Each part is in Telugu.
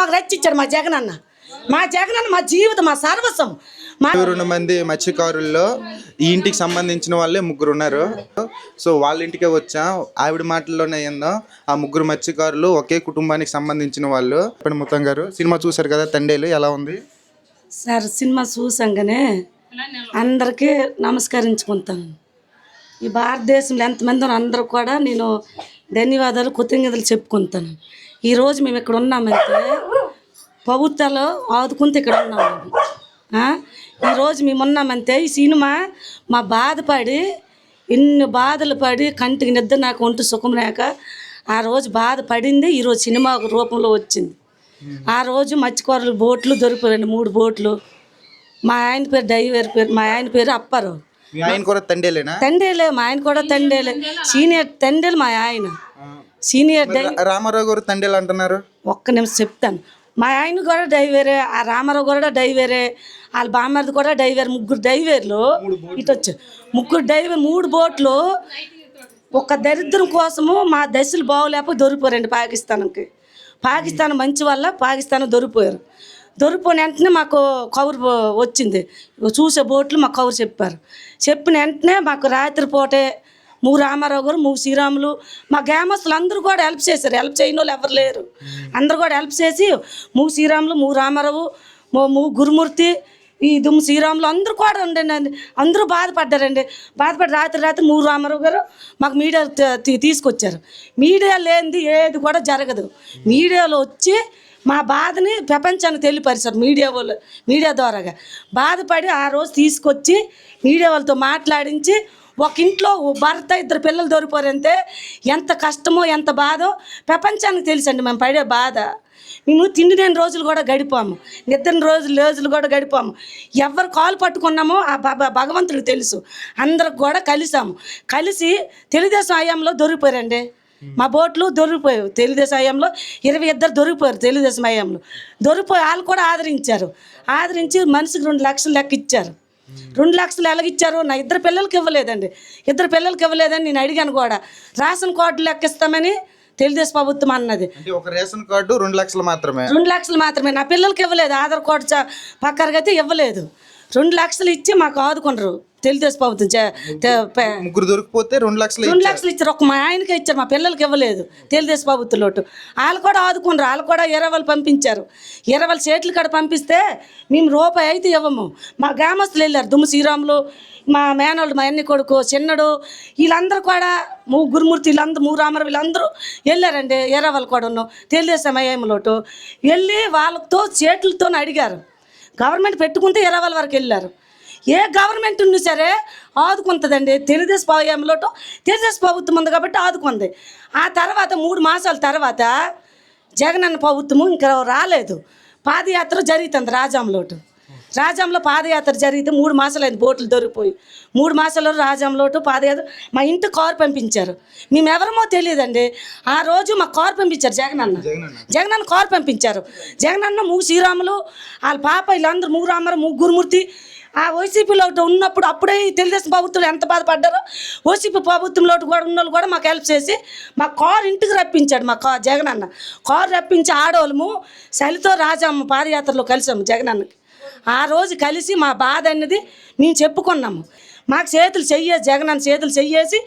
మాకు రచ్చిచ్చాడు మా జగన్ అన్న మా జగన్ అన్న మా జీవితం మా సర్వస్వం. మా రెండు మంది మత్స్యకారుల్లో ఈ ఇంటికి సంబంధించిన వాళ్ళే ముగ్గురు ఉన్నారు. సో వాళ్ళ ఇంటికే వచ్చా. ఆవిడ మాటల్లోనే ఏందో ఆ ముగ్గురు మత్స్యకారులు ఒకే కుటుంబానికి సంబంధించిన వాళ్ళు. ఇప్పుడు ముత్తం గారు సినిమా చూశారు కదా తండేలు ఎలా ఉంది? సార్ సినిమా చూసంగానే అందరికీ నమస్కరించుకుంటాను. ఈ భారతదేశంలో ఎంతమంది అందరూ కూడా నేను ధన్యవాదాలు కృతజ్ఞతలు చెప్పుకుంటాను. ఈరోజు మేము ఇక్కడ ఉన్నామంటే ప్రభుత్వాలు ఆదుకుంటే ఇక్కడ ఉన్నాము ఆ? ఈరోజు మేము ఉన్నామంటే ఈ సినిమా మా బాధపడి ఎన్ని బాధలు పడి కంటికి నిద్ర నాకు ఒంటి సుఖం లేక ఆ రోజు బాధపడింది ఈరోజు సినిమా రూపంలో వచ్చింది. ఆ రోజు మత్స్యకారులు బోట్లు దొరికిపోయాయండి మూడు బోట్లు. మా ఆయన పేరు డైవర్ పేరు మా ఆయన పేరు అప్పారు మీ ఆయన కూడా తండేలేనా? తండేలే మా ఆయన కూడా తండేలే. సీనియర్ తండేలు మా ఆయన. సీనియర్ రామారావు గారు తండేలు అంటున్నారు? ఒక్క నిమిషం చెప్తాను. మా ఆయన కూడా డైవేరే ఆ రామారావు కూడా డైవేరే వాళ్ళ బామ్మర్ది కూడా డైవేర్ ముగ్గురు డైవేర్లు ఇటు వచ్చి ముగ్గురు డైవర్ మూడు బోట్లు. ఒక దరిద్రం కోసము మా దశలు బాగోలేకపోయి దొరికిపోయారండి పాకిస్తాన్కి. పాకిస్తాన్ మంచి వల్ల పాకిస్తాన్ దొరికిపోయారు. దొరికిపోయిన వెంటనే మాకు కౌరు వచ్చింది. చూసే బోట్లు మాకు కౌరు చెప్పారు. చెప్పిన వెంటనే మాకు రాత్రి పూటే మూ రామారావు గారు మూ శ్రీరాములు. మా గ్రామస్తులు అందరూ కూడా హెల్ప్ చేశారు. హెల్ప్ చేయని వాళ్ళు ఎవరు లేరు. అందరు కూడా హెల్ప్ చేసి మూ శ్రీరాములు మూ రామారావు మూ మూ గురుమూర్తి ఈ దుమ్ము శ్రీరాములు అందరూ కూడా ఉండండి అందరూ బాధపడ్డారండి. బాధపడి రాత్రి రాత్రి మూడు రామారావు గారు మాకు మీడియా తీసుకొచ్చారు. మీడియా లేనిది ఏది కూడా జరగదు. మీడియాలో వచ్చి మా బాధని ప్రపంచానికి తెలియపరిచారు మీడియా వాళ్ళు మీడియా ద్వారాగా. బాధపడి ఆ రోజు తీసుకొచ్చి మీడియా వాళ్ళతో మాట్లాడించి ఒక ఇంట్లో భర్త ఇద్దరు పిల్లలు దొరికిపోరంటే ఎంత కష్టమో ఎంత బాధో ప్రపంచానికి తెలుసండి మేము పడే బాధ. మేము తిండి లేని రోజులు కూడా గడిపాము. నిద్ర రోజులు రోజులు కూడా గడిపాము. ఎవరు కాలు పట్టుకున్నామో ఆ భ- భగవంతుడికి తెలుసు. అందరికి కూడా కలిసాము. కలిసి తెలుగుదేశం హయాంలో దొరికిపోయారండి. మా బోట్లు దొరికిపోయావు తెలుగుదేశం హయాంలో ఇరవై ఇద్దరు దొరికిపోయారు తెలుగుదేశం హయాంలో. దొరికిపోయి వాళ్ళు కూడా ఆదరించారు. ఆదరించి మనిషికి రెండు లక్షలు లెక్క ఇచ్చారు. రెండు లక్షలు ఎలాగిచ్చారు నా ఇద్దరు పిల్లలకి ఇవ్వలేదండి. ఇద్దరు పిల్లలకి ఇవ్వలేదని నేను అడిగాను కూడా. రేషన్ కార్డు లెక్క ఇస్తామని తెలుగుదేశం ప్రభుత్వం అన్నది. ఒక రేషన్ కార్డు రెండు లక్షలు మాత్రమే. రెండు లక్షలు మాత్రమే. నా పిల్లలకి ఇవ్వలేదు. ఆధార్ కార్డు అయితే ఇవ్వలేదు. రెండు లక్షలు ఇచ్చి మాకు ఆదుకున్నారు తెలుగుదేశం ప్రభుత్వం ముగ్గురు దొరికిపోతే రెండు లక్షలు రెండు లక్షలు ఇచ్చారు. ఒక మా ఆయనకే ఇచ్చారు. మా పిల్లలకి ఇవ్వలేదు తెలుగుదేశం ప్రభుత్వం లోటు. వాళ్ళు కూడా ఆదుకున్నారు వాళ్ళు కూడా ఇరవై పంపించారు. ఇరవై చేతులు కాడ పంపిస్తే మేము రూపాయి అయితే ఇవ్వము. మా గ్రామస్తులు వెళ్ళారు. దుమ్ము శ్రీరాములు మా మేనోళ్ళు మా అన్ని కొడుకు చిన్నడు వీళ్ళందరూ కూడా మూ గురుమూర్తి వీళ్ళందరూ మూ రామరు వీళ్ళందరూ వెళ్ళారండి. ఇరవై కూడా ఉన్నాం తెలుగుదేశం అయ్యేమలోటు వెళ్ళి వాళ్ళతో చేతులతో అడిగారు. గవర్నమెంట్ పెట్టుకుంటే ఇరవై వరకు వెళ్ళారు? ఏ గవర్నమెంట్ ఉన్నా సరే ఆదుకుంటుందండి. తెలుగుదేశం పాయంలోటో తెలుగుదేశం ప్రభుత్వం ఉంది కాబట్టి ఆదుకుంది. ఆ తర్వాత మూడు మాసాల తర్వాత జగనన్న ప్రభుత్వము ఇంకా రాలేదు. పాదయాత్ర జరుగుతుంది రాజాంలోటు రాజాంలో పాదయాత్ర జరిగితే మూడు మాసాలు అయింది బోట్లు దొరికిపోయి. మూడు మాసాలు రాజాంలోటు పాదయాత్ర మా ఇంటి కారు పంపించారు. మేము ఎవరమో తెలియదండి. ఆ రోజు మా కారు పంపించారు జగనన్న. జగనన్న. కారు పంపించారు. జగనన్న మూగు శ్రీరాములు వాళ్ళ పాప వీళ్ళందరూ మూగు రామారావు మూగు గురుమూర్తి ఆ వైసీపీలో ఉన్నప్పుడు అప్పుడే తెలుగుదేశం ప్రభుత్వం ఎంత బాధపడ్డారో వైసీపీ ప్రభుత్వంలో కూడా ఉన్న వాళ్ళు కూడా మాకు హెల్ప్ చేసి మా కారు ఇంటికి రప్పించాడు మా కా జగనన్న. కారు రప్పించి ఆడవాళ్ళము చలితో రాజాము పాదయాత్రలో కలిసాము జగనన్నకి. ఆ రోజు కలిసి మా బాధ అనేది మేము చెప్పుకున్నాము. మాకు చేతులు చెయ్యేసి జగనన్న చేతులు చెయ్యేసి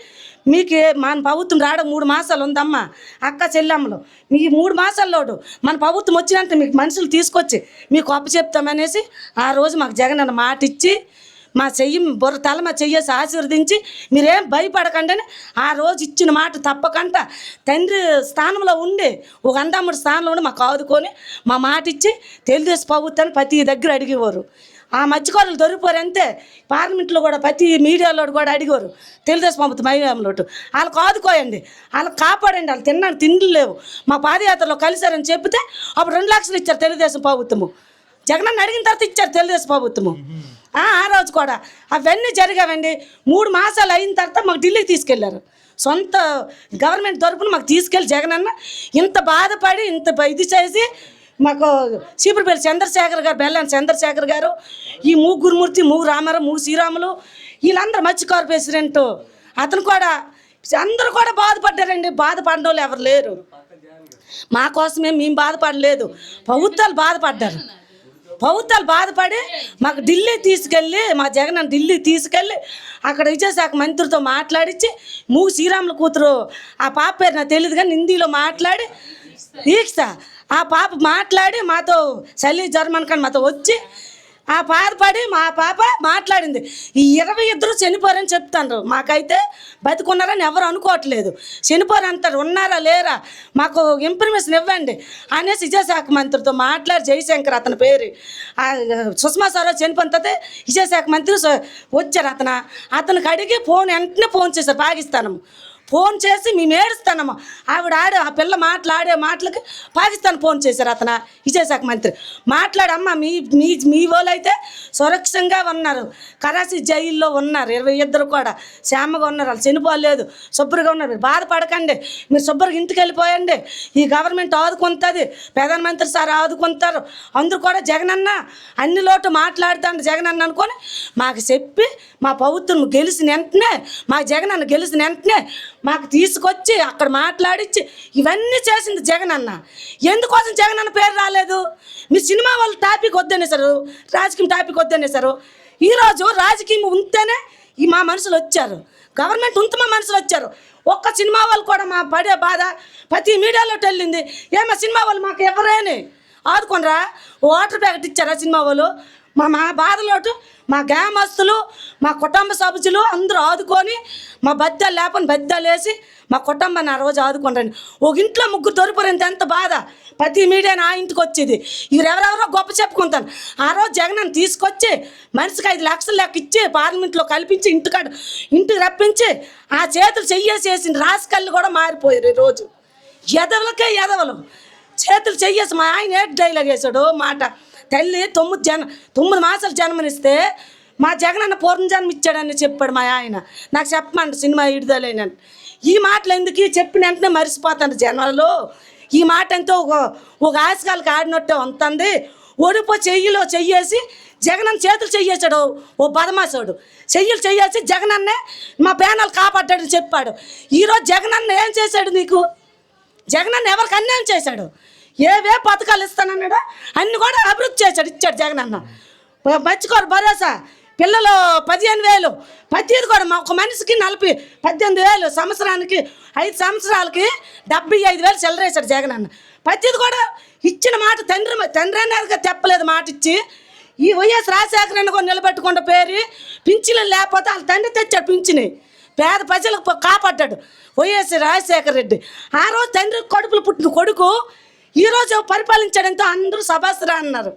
మీకు మన ప్రభుత్వం రావడం మూడు మాసాలు ఉందమ్మా. అక్క చెల్లెమ్మలు మీ మూడు మాసాల్లోడు మన ప్రభుత్వం వచ్చినంత మీకు మనుషులు తీసుకొచ్చి మీకు అప్పు చెప్తామనేసి ఆ రోజు మాకు జగనన్న మాట ఇచ్చి మా చెయ్యి బుర్ర తల మా చెయ్యేసి ఆశీర్వదించి మీరేం భయపడకండి ఆ రోజు ఇచ్చిన మాట తప్పకుండా తండ్రి స్థానంలో ఉండి ఒక అందమ్ముడు స్థానంలో ఉండి మాకు ఆదుకొని మా మాట ఇచ్చి తెలుగుదేశం ప్రభుత్వాన్ని ప్రతి దగ్గర అడిగేవారు. ఆ మధ్యకారులు దొరికిపోరు అంతే. పార్లమెంట్లో కూడా ప్రతి మీడియాలో కూడా అడిగారు తెలుగుదేశం ప్రభుత్వం మహిళలోటు వాళ్ళకి ఆదుకోయండి. వాళ్ళకి కాపాడండి. వాళ్ళు తిన్నాను తిండి లేవు. మా పాదయాత్రలో కలిశారని చెప్తే అప్పుడు రెండు లక్షలు ఇచ్చారు తెలుగుదేశం ప్రభుత్వము. జగనన్న అడిగిన తర్వాత ఇచ్చారు తెలుగుదేశం ప్రభుత్వము. ఆ రోజు కూడా. అవన్నీ జరిగావండి. మూడు మాసాలు అయిన తర్వాత మాకు ఢిల్లీకి తీసుకెళ్ళారు సొంత గవర్నమెంట్ తరపున మాకు తీసుకెళ్ళి జగనన్న ఇంత బాధపడి ఇంత ఇది చేసి మాకు చీపురుపల్లి చంద్రశేఖర్ గారు బెల్లాని చంద్రశేఖర్ గారు ఈ మూ గురుమూర్తి మూ రామారావు మూ శ్రీరాములు వీళ్ళందరూ మత్స్యకారు ప్రెసిడెంట్ అతను కూడా అందరూ కూడా బాధపడ్డారండి. బాధపడిన వాళ్ళు ఎవరు లేరు. మా కోసమే మేము బాధపడలేదు. ప్రభుత్వాలు బాధపడ్డారు. ప్రభుత్వాలు బాధపడి మాకు ఢిల్లీ తీసుకెళ్ళి మా జగన్ ఢిల్లీ తీసుకెళ్ళి అక్కడ విజయశాఖ మంత్రితో మాట్లాడించి మూ శ్రీరాముల కూతురు ఆ పాప పేరు నాకు తెలియదు కానీ హిందీలో మాట్లాడి దీక్ష. ఆ పాప మాట్లాడి మాతో చలి జర్మన్ కానీ మాతో వచ్చి ఆ బాధపడి మా పాప మాట్లాడింది. ఈ ఇరవై ఇద్దరు చనిపోరని చెప్తాను మాకైతే బతికున్నారని ఎవరు అనుకోవట్లేదు. చనిపోరు అంటారు ఉన్నారా లేరా? మాకు ఇన్ఫర్మేషన్ ఇవ్వండి అనేసి విజయశాఖ మంత్రితో మాట్లాడి జయశంకర్ అతని పేరు. సుష్మా స్వరాజ్ చనిపోయిన తర్వాత విజయశాఖ మంత్రి వచ్చారు అతను. అతనికి అడిగి ఫోన్ వెంటనే ఫోన్ చేశారు. పాకిస్తాను ఫోన్ చేసి మేము ఏడుస్తానమ్మా ఆవిడ ఆడే ఆ పిల్ల మాట్లాడే మాటలకి పాకిస్తాన్ ఫోన్ చేశారు అతను విజయశాఖ మంత్రి. మాట్లాడమ్మా మీ మీ మీ వాళ్ళు అయితే సురక్షంగా ఉన్నారు. కరాచీ జైల్లో ఉన్నారు. ఇరవై ఇద్దరు కూడా శ్యామగా ఉన్నారు. వాళ్ళు చనిపోలేదు. శుభ్రంగా ఉన్నారు. మీరు బాధపడకండి. మీరు శుభ్రంగా ఇంటికి వెళ్ళిపోయండి. ఈ గవర్నమెంట్ ఆదుకుంటుంది. ప్రధానమంత్రి సార్ ఆదుకుంటారు. అందరూ కూడా జగనన్న అన్ని లోటు మాట్లాడుతాడు జగనన్న అనుకొని మాకు చెప్పి మా ప్రభుత్వం గెలిచిన వెంటనే మా జగనన్న గెలిచిన వెంటనే మాకు తీసుకొచ్చి అక్కడ మాట్లాడించి ఇవన్నీ చేసింది జగన్ అన్న. ఎందుకోసం జగన్ అన్న పేరు రాలేదు? మీ సినిమా వాళ్ళు టాపిక్ వద్దనేసారు రాజకీయం టాపిక్ వద్దనేసారు ఈరోజు రాజకీయం ఉంటేనే ఈ మా మనుషులు వచ్చారు. గవర్నమెంట్ ఉంత మా మనుషులు వచ్చారు. ఒక్క సినిమా వాళ్ళు కూడా మా పడే బాధ ప్రతి మీడియాలో వెళ్ళింది ఏమో సినిమా వాళ్ళు మాకు ఎవరేని? ఆదుకోనరా వాటర్ ప్యాకెట్ ఇచ్చారా సినిమా వాళ్ళు? మా మా బాధలోటు మా గ్రామస్తులు మా కుటుంబ సభ్యులు అందరూ ఆదుకొని మా బద్దాలు లేపని బద్దాలు వేసి మా కుటుంబాన్ని ఆ రోజు ఆదుకుంటాను ఒక ఇంట్లో ముగ్గురు తొరిపోయింది ఎంత బాధ? ప్రతి మీడియా నా ఇంటికి వచ్చేది. ఎవరెవరో గొప్ప చెప్పుకుంటాను ఆ రోజు జగన్ తీసుకొచ్చి మనిషికి ఐదు లక్షలు లెక్క ఇచ్చి పార్లమెంట్లో కల్పించి ఇంటికాడ ఇంటికి రప్పించి ఆ చేతులు చెయ్యేసేసి రాసుకళ్ళు కూడా మారిపోయారు ఈరోజు ఎదవలకే ఎదవలు. చేతులు చెయ్యేసి మా ఆయన ఏ డైలాగ్ వేసాడు మాట. తల్లి తొమ్మిది జన తొమ్మిది మాసాలు జన్మనిస్తే మా జగన్ అన్న పూర్ణ జన్మ ఇచ్చాడని చెప్పాడు మా ఆయన. నాకు చెప్పమంట సినిమా విడుదలైన. ఈ మాటలు ఎందుకు? చెప్పిన వెంటనే మరిసిపోతాను జనాలు. ఈ మాట ఎంతో ఒక ఒక ఆశకాలకు ఆడినట్టే ఉంటుంది ఒడిపో చెయ్యిలో చెయ్యేసి జగనన్న చేతులు చెయ్యేసాడు ఓ బదమాసాడు. చెయ్యలు చెయ్యేసి జగనన్నే మా పేనాలు కాపాడ్డాడని చెప్పాడు. ఈరోజు జగనన్న ఏం చేశాడు నీకు? జగనన్న ఎవరికి అన్యాయం చేశాడు? ఏవే పథకాలు ఇస్తానన్నాడు అన్ని కూడా అభివృద్ధి చేశాడు ఇచ్చాడు జగనాన్న మర్చిపోరు భరోసా. పిల్లలు పదిహేను వేలు. ప్రతిది కూడా మా ఒక మనిషికి నలభై పద్దెనిమిది వేలు సంవత్సరానికి ఐదు సంవత్సరాలకి డెబ్బై ఐదు వేలు చెల్లరేశాడు అన్న. ప్రతిది కూడా ఇచ్చిన మాట తండ్రి తండ్రి అన్నారుగా చెప్పలేదు మాట ఇచ్చి. ఈ వైఎస్ రాజశేఖర కూడా నిలబెట్టుకుంటే పేరు పింఛన్లు లేకపోతే వాళ్ళ తండ్రి తెచ్చాడు పింఛని. పేద ప్రజలకు కాపాడ్డాడు వైఎస్ రాజశేఖర రెడ్డి. ఆ రోజు తండ్రి కడుపులు పుట్టిన కొడుకు ఈరోజు పరిపాలించడంతో అందరూ సభాసరా అన్నారు.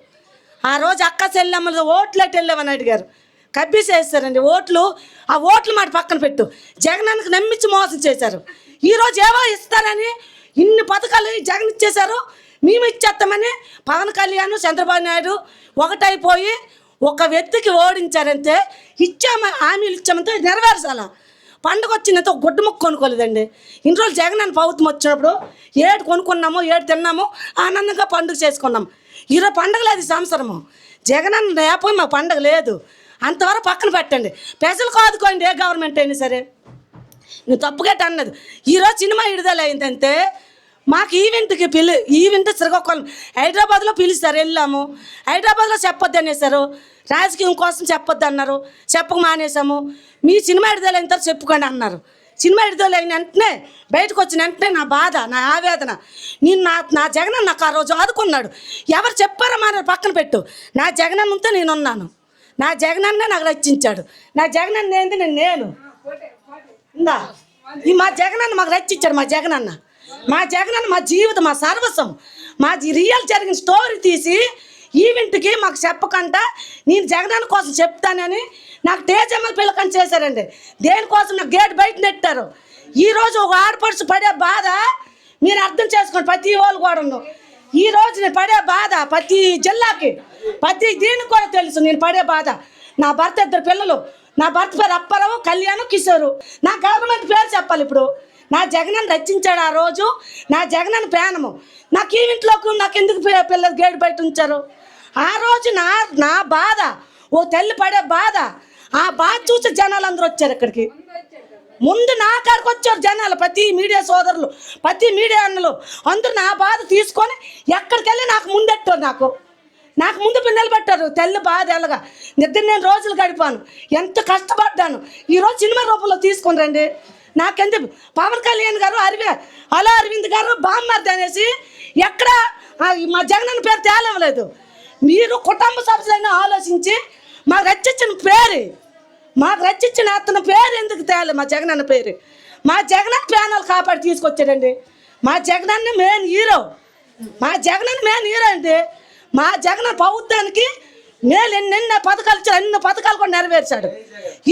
ఆ రోజు అక్క చెల్లెమ్మలు ఓట్లు వెళ్ళామని అడిగారు. కబ్బీసేస్తారండి ఓట్లు ఆ ఓట్లు మాట పక్కన పెట్టు. జగనానికి నమ్మించి మోసం చేశారు. ఈరోజు ఏవో ఇస్తారని ఇన్ని పథకాలు జగన్ ఇచ్చేశారు. మేము ఇచ్చేస్తామని పవన్ కళ్యాణ్ చంద్రబాబు నాయుడు ఒకటైపోయి ఒక వ్యక్తికి ఓడించారంటే ఇచ్చామ హామీలు ఇచ్చామంటే నెరవేర్చాలా? పండుగ వచ్చినంత ఒక గుడ్డ ముక్క కొనుక్కోలేదండి. ఇన్ని రోజులు జగన్ అన్న ప్రభుత్వం వచ్చినప్పుడు ఏడు కొనుక్కున్నాము ఏడు తిన్నాము ఆనందంగా పండుగ చేసుకున్నాం ఈరోజు పండుగ లేదు ఈ సంవత్సరము. జగన్ అన్న లేకపోయి మా పండుగ లేదు. అంతవరకు పక్కన పెట్టండి. ప్రజలు కాదుకోండి ఏ గవర్నమెంట్ అయినా సరే. నువ్వు తప్పుగా అన్నది. ఈరోజు సినిమా విడుదల అయిందంటే మాకు ఈవెంట్కి పిలి ఈవెంట్ శ్రీకాకుళం హైదరాబాద్లో పిలుస్తారు వెళ్ళాము. హైదరాబాద్లో చెప్పొద్దు అనేసారు. రాజకీయం కోసం చెప్పొద్దు అన్నారు. చెప్పక మానేసాము. మీ సినిమా విడుదల అయిన తర్వాత చెప్పుకోండి అన్నారు. సినిమా విడుదల అయిన వెంటనే బయటకు వచ్చిన వెంటనే నా బాధ నా ఆవేదన. నేను నా నా జగన్ నాకు ఆ రోజు ఆదుకున్నాడు. ఎవరు చెప్పారో మన పక్కన పెట్టు. నా జగనన్న నేను నేనున్నాను. నా జగనన్నే నాకు రచించాడు నా జగనన్న ఏంది? నేను నేను. ఇందా ఈ మా జగనన్న మాకు రచించాడు మా జగనన్న మా జగనన్న మా జీవితం మా సర్వస్వం. మా జీ- రియల్ జరిగిన స్టోరీ తీసి ఈవెంట్కి మాకు చెప్పకుండా నేను జగనన్న కోసం చెప్తానని నాకు తేజమ్మ పిల్లకని చేశారండి. దేనికోసం నాకు గేట్ బయట నెట్టారు? ఈరోజు ఒక ఆడపడుచు పడే బాధ మీరు అర్థం చేసుకోండి ప్రతి వాళ్ళు కూడా ఈ రోజు నేను పడే బాధ ప్రతి జిల్లాకి ప్రతి దీనికి కూడా తెలుసు నేను పడే బాధ. నా భర్త ఇద్దరు పిల్లలు. నా భర్త పేరు అప్పారావు కళ్యాణం కిషోరు. నా గవర్నమెంట్ పేరు చెప్పాలి ఇప్పుడు. నా జగనని రచించాడు ఆ రోజు. నా జగనన్న ప్రాణము. నాకు ఈవింట్లోకి నాకు ఎందుకు పిల్లలు గేడు బయట ఉంచారు? ఆ రోజు నా నా బాధ. ఓ తల్లి పడే బాధ. ఆ బాధ చూసి జనాలు అందరూ వచ్చారు ఇక్కడికి. ముందు నా కాడికి వచ్చారు జనాలు ప్రతి మీడియా సోదరులు ప్రతి మీడియా అన్నలు. అందరూ నా బాధ తీసుకొని ఎక్కడికి వెళ్ళి నాకు ముందెట్టారు నాకు. నాకు ముందు పిల్లలు పెట్టారు తెల్ల బాధ ఎలాగా? నిద్ర నేను రోజులు గడిపాను. ఎంత కష్టపడ్డాను. ఈరోజు సినిమా రూపంలో తీసుకుని రండి. నాకంటే పవన్ కళ్యాణ్ గారు అరవి అలా అరవింద్ గారు బామ్మర్ది అనేసి ఎక్కడ మా జగనన్న పేరు తేలవలేదు మీరు కుటుంబ సభ్యులైనా ఆలోచించి మాకు రచించిన పేరు మాకు రచించిన అతని పేరు ఎందుకు తేలి మా జగనన్న పేరు? మా జగనన్న ప్రాణాలు కాపాడి తీసుకొచ్చాడండి. మా జగనన్న మెయిన్ హీరో మా జగనన్న మెయిన్ హీరో అండి. మా జగన్ ప్రభుత్వానికి మేలు ఎన్నెన్న పథకాలు ఇచ్చారు అన్ని పథకాలు కూడా నెరవేర్చాడు.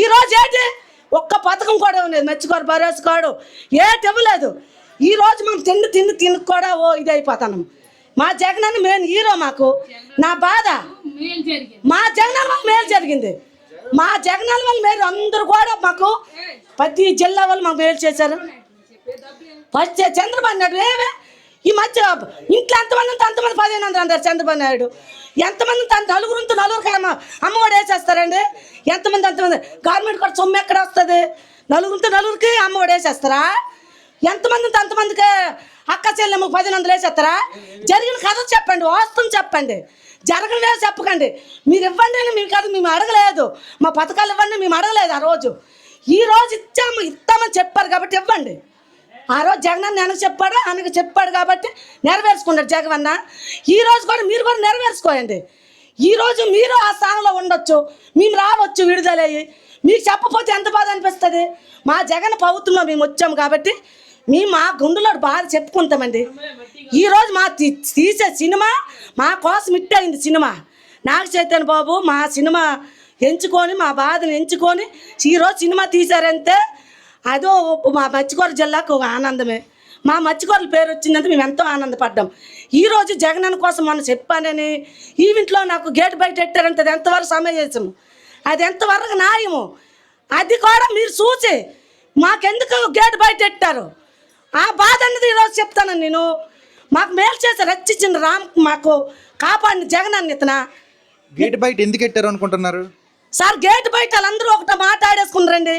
ఈ రోజు ఏంటి ఒక్క పథకం కూడా ఉండేది మెచ్చుకోరు భరోసుకోడు ఏటి ఇవ్వలేదు. ఈ రోజు మనం తిండి తిండి తిని కూడా ఓ ఇది అయిపోతాను మా జగనన్న మెయిన్ హీరో మాకు. నా బాధ మా జగన్ వల్ల మేలు జరిగింది. మా జగన్ వల్ల మేలు అందరూ కూడా మాకు ప్రతి జిల్లా వాళ్ళు మాకు మేలు చేశారు. ఫస్ట్ చంద్రబాబు నాయుడు ఏమే ఈ మధ్య ఇంట్లో ఎంతమంది ఉంటే అంతమంది పదిహేను వందలు అందరు చంద్రబాబు నాయుడు ఎంతమంది ఉంటే అంత నలుగురు ఉంటే నలుగురికి అమ్మ అమ్మఒడి వేసేస్తారండి. ఎంతమంది అంతమంది గవర్నమెంట్ కూడా సొమ్ము ఎక్కడ వస్తుంది? నలుగురు ఉంటే నలుగురికి అమ్మఒడి వేసేస్తారా? ఎంతమంది ఉంటే అంతమందికి అక్క చెల్లెమ్మ పదిహేను వందలు వేసేస్తారా? జరిగిన కథ చెప్పండి వాస్తవం చెప్పండి. జరగలేదు చెప్పకండి. మీరు ఇవ్వండి అని మేము కాదు మేము అడగలేదు. మా పథకాలు ఇవ్వండి మేము అడగలేదు ఆ రోజు. ఈ రోజు ఇచ్చాము ఇస్తామని చెప్పారు కాబట్టి ఇవ్వండి. ఆ రోజు జగన్ వెనక చెప్పాడు ఆయనకు చెప్పాడు కాబట్టి నెరవేర్చుకున్నాడు జగన్ ఈ రోజు కూడా మీరు కూడా నెరవేర్చుకోండి ఈరోజు మీరు ఆ స్థానంలో ఉండొచ్చు మేము రావచ్చు విడుదలయ్యి. మీకు చెప్పపోతే ఎంత బాధ అనిపిస్తుంది? మా జగన్ ప్రభుత్వంలో మేము వచ్చాము కాబట్టి మేము మా గుండెలో బాధ చెప్పుకుంటామండి. ఈరోజు మా తీ- తీసే సినిమా మా కోసం ఇట్టయింది సినిమా. నాగ చైతన్య బాబు మా సినిమా ఎంచుకొని మా బాధను ఎంచుకొని ఈరోజు సినిమా తీశారంటే అదో మా మత్స్యకూర జిల్లాకు ఒక ఆనందమే. మా మత్స్యకూరల పేరు వచ్చిందంటే మేము ఎంతో ఆనందపడ్డాం. ఈరోజు జగనన్న కోసం మొన్న చెప్పానని ఈవెంట్లో నాకు గేట్ బయట పెట్టారంటే అది ఎంతవరకు సమావేశము అది ఎంతవరకు న్యాయము? అది కూడా మీరు చూసి మాకెందుకు గేట్ బయట పెట్టారు? ఆ బాధ అన్నది ఈరోజు చెప్తాను నేను. మాకు మేలు చేసి రక్షించిన రామ్ మాకు కాపాడిన జగనన్న ఇతన? గేట్ బయట ఎందుకు పెట్టారు అనుకుంటున్నారు? సార్ గేట్ బయట వాళ్ళందరూ ఒకట మాట్లాడేసుకున్నారండి.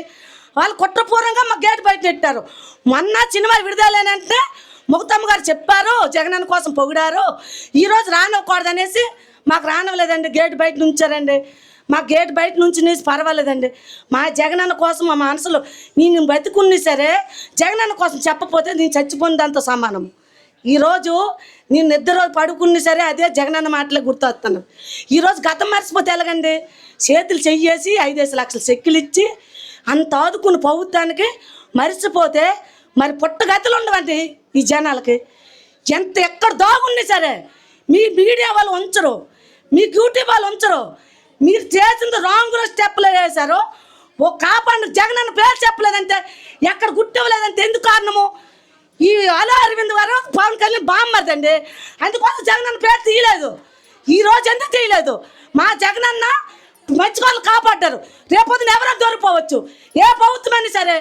వాళ్ళు కుట్రపూర్వంగా మా గేట్ బయట పెట్టారు మొన్న సినిమా విడుదలేనంటే ముక్తమ్మ గారు చెప్పారు జగనన్న కోసం పొగిడారు. ఈరోజు రానివ్వకూడదనేసి మాకు రానివ్వలేదండి గేట్ బయట నుంచారండి. మా గేట్ బయట నుంచి నీసి పర్వాలేదండి. మా జగనన్న కోసం మా మనసులో నేను బతికున్ని సరే జగనన్న కోసం చెప్పపోతే నేను చచ్చిపోయినంత సమానం. ఈరోజు నేను నిద్ర పడుకుని సరే అదే జగనన్న మాటలే గుర్తొస్తాను ఈరోజు గతం మర్చిపోతే ఎలాగండి? చేతులు చెయ్యేసి ఐదేసి లక్షలు చెక్కులు ఇచ్చి అంత ఆదుకుని ప్రభుత్వానికి మర్చిపోతే మరి పుట్టగతులు ఉండవండి ఈ జనాలకి. ఎంత ఎక్కడ దాగుండి సరే మీ మీడియా వాళ్ళు ఉంచరు మీ యూట్యూబ్ వాళ్ళు ఉంచరు. మీరు చేసింది రాంగ్లో స్టెప్లు వేశారు. ఓ కాపాడు అన్న పేరు చెప్పలేదంటే ఎక్కడ గుర్తివ్వలేదంటే ఎందుకు కారణము? ఈ అలా అరవింద్ గారు పవన్ కళ్యాణ్ బామ్మదండి అందుకోసం జగనన్న పేరు తీయలేదు. ఈ రోజు ఎందుకు తీయలేదు? మా జగన్ అన్న మంచి వాళ్ళు కాపాడ్డారు. రేపొద్దున ఎవరో దొరికిపోవచ్చు. ఏ ప్రభుత్వమైనా సరే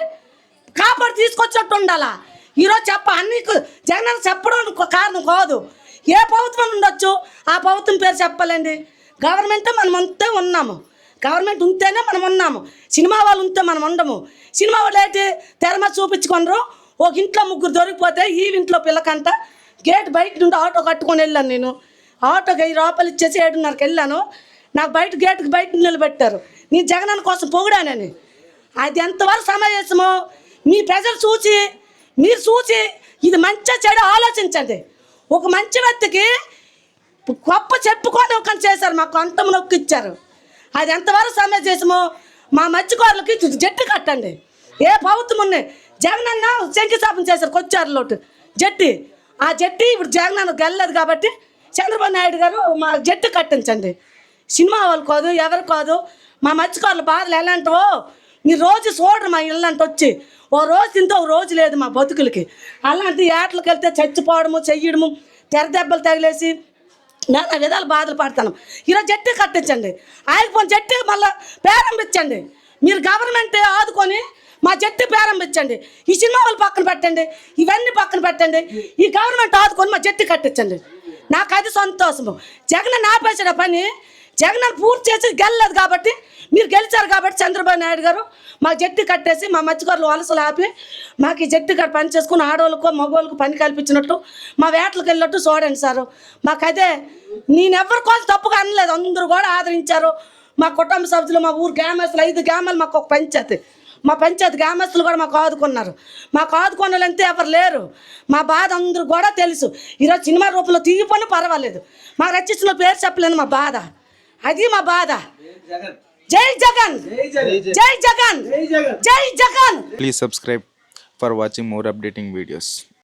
కాపాడు తీసుకొచ్చినట్టు ఉండాలా? ఈరోజు చెప్ప అన్ని జగనన్న చెప్పడం కారణం కాదు. ఏ ప్రభుత్వం ఉండొచ్చు? ఆ ప్రభుత్వం పేరు చెప్పాలండి. గవర్నమెంట్ మనం అంతే ఉన్నాము. గవర్నమెంట్ ఉంటేనే మనం ఉన్నాము. సినిమా వాళ్ళు ఉంటే మనం ఉండము. సినిమా వాళ్ళు ఏంటి తెరమ చూపించుకున్నారు ఒక ఇంట్లో ముగ్గురు దొరికిపోతే ఈ ఇంట్లో పిల్లకంట. గేట్ బయట నుండి ఆటో కట్టుకొని వెళ్ళాను నేను. ఆటోకి ఐదు రూపాయలు ఇచ్చేసి ఏడున్నరకి వెళ్ళాను. నాకు బయట గేట్కి బయట నిలబెట్టారు. నీ జగనన్న కోసం పొగిడానని. అది ఎంతవరకు సమావేశమో మీ ప్రజలు చూసి మీరు చూసి ఇది మంచిగా చెడు ఆలోచించండి. ఒక మంచి వ్యక్తికి గొప్ప చెప్పుకొని ఒక చేశారు మాకు అంతం నొక్కిచ్చారు అది ఎంతవరకు సమావేశమో మా మత్స్యకారులకి జట్టు కట్టండి. ఏ ప్రభుత్వం ఉన్నాయి జగనన్న శంకుస్థాపన చేశారు కొచ్చారు లోటు జట్టి. ఆ జట్టి ఇప్పుడు జగనన్న గెల్లదు కాబట్టి చంద్రబాబు నాయుడు గారు మా జట్టు కట్టించండి. సినిమా వాళ్ళు కాదు ఎవరు కాదు మా మత్స్యకారుల బాధలు ఎలాంటివో మీరు రోజు చూడరు మా ఇల్లంట వచ్చి. ఓ రోజు తింటే ఓ రోజు లేదు మా బతుకులకి. అలాంటి ఏటలకు వెళ్తే చచ్చిపోవడము చెయ్యడము తెర దెబ్బలు తగిలేసి నానా విధాలు బాధలు పడతాను. ఈరోజు జట్టు కట్టించండి. ఆగిపోయిన జట్టు మళ్ళీ ప్రారంభించండి. మీరు గవర్నమెంట్ ఆదుకొని మా జట్టు ప్రారంభించండి. ఈ సినిమా వాళ్ళు పక్కన పెట్టండి ఇవన్నీ పక్కన పెట్టండి. ఈ గవర్నమెంట్ ఆదుకొని మా జట్టు కట్టించండి. నాకు అది సంతోషము. జగన్ ఆపేసిన పని జగన్ పూర్తి చేసి గెలలేదు కాబట్టి మీరు గెలిచారు కాబట్టి చంద్రబాబు నాయుడు గారు మా జట్టు కట్టేసి మా మత్స్యకారులు వలసలు ఆపి మాకు ఈ జట్టు కట్ట పని చేసుకుని ఆడవాళ్ళకు మగవాళ్ళకు పని కల్పించినట్టు మా వేటలకు వెళ్ళినట్టు చూడండి సారు. మాకు అదే నేను కోసం తప్పుగా అనలేదు. అందరూ కూడా ఆదరించారు. మా కుటుంబ సభ్యులు మా ఊరు గ్రామస్తులు ఐదు గ్రామాలు మాకు ఒక పంచాయతీ. మా పంచాయతీ గ్రామస్తులు కూడా మాకు ఆదుకున్నారు. మాకు ఆదుకున్న వాళ్ళు ఎవరు లేరు. మా బాధ అందరూ కూడా తెలుసు. ఈరోజు సినిమా రూపంలో తీగిపోయినా పర్వాలేదు. మాకు రచించిన పేరు చెప్పలేను మా బాధ. అది మా బాధ. జై జగన్. జై జగన్. జై Jagan. Please subscribe for watching more updating videos